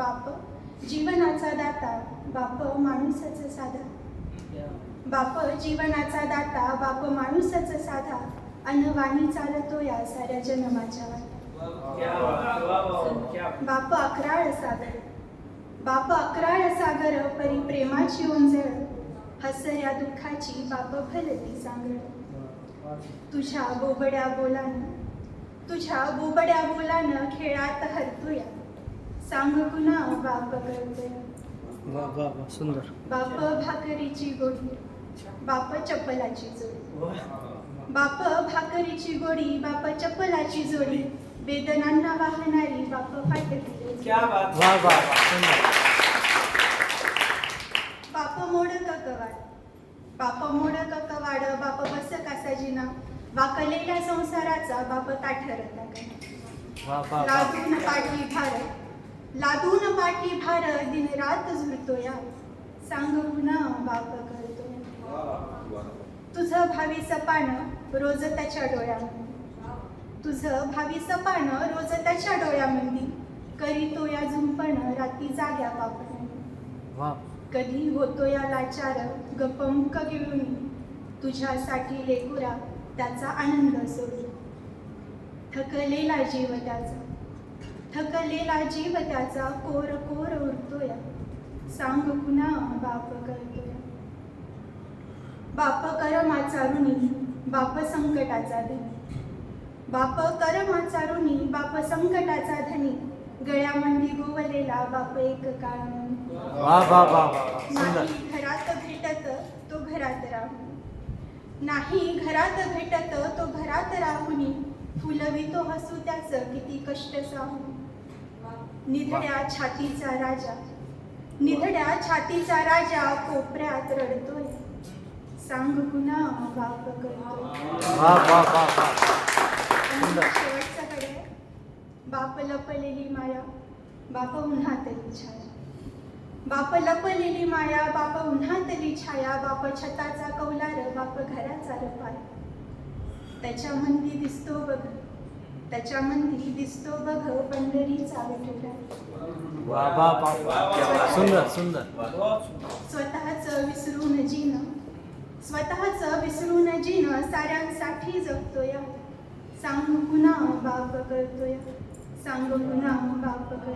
बाप जीवनाचा दाता बाप माणूसच साधा. बाप जीवनाचा दाता बाप माणूसच साधा. अनवाणी चालतो या साऱ्या जन्माच्या वाटा बाप अकराळ सागर. बाप अकराळ सागर परी प्रेमाची ओंजळ. हसऱ्या दुःखाची बाप भलती सांगळ. तुझ्या बोबड्या बोलानं तुझ्या बोबड्या बोलानं खेळात हरतोया. सांग पुन्हा बाप करतोय वा वा वा सुंदर. बाप भाकरीची गोडी बाप चप्पलाची जोडी. बाप भाकरीची गोडी बाप चप्पलाची जोडी. वेदनांना वाहणारी बाप फाटली बाप मोड ककवाड बाप मोड ककवाड बाप बस कासा जिना वाकलेल्या संसाराचा बाप ताठरता लादून पाठी भार लादून पाठी भार दिन रात झुरतोया. सांग पुन्हा बाप करतोय. तुझं भावी सपान रोज त्याच्या डोळ्यामध्ये तुझं भावी सपान रोज त्याच्या डोळ्यामध्ये करीतो या झुंपण राती जाग्या बाप कधी होतो या लाचार गपंक गिळून. तुझ्यासाठी लेकुरा त्याचा आनंद सोडून. थकलेला जीव त्याचा. थकलेला जीव त्याचा कोर कोर उरतोया. सांग पुन्हा बाप करतोया. बाप करमाचा ऋणी बाप संकटाचा धनी. बाप करमाचा ऋणी बाप संकटाचा धनी. गळ्यामंदी गोवलेला बाप एक काळ घरात भेटत तो घरात राहून. नाही घरात भेटत तो घरात राहुनी. फुलवितो हसू त्याचं किती कष्ट साहून. निधड्या छातीचा राजा. निधड्या छातीचा राजा कोपऱ्यात रडतोय. सांग पुन्हा बाप. शेवटचा कडे. बाप लपलेली माया बाप उन्हातली छाया. बाप लपलेली माया बाप उन्हातली छाया. बाप छताचा कौलार बाप घराचा रपाय त्याच्या मंदी दिसतो बघ. त्याच्या मंदी दिसतो बघ पंढरीचा विठुरा सुंदर सुंदर. स्वतःच विसरून जीन स्वतःच विसरून जीन साऱ्यांसाठी जगतोय. सांग पुन्हा बाप करतोय? सांग पुन्हा बाप करतोय?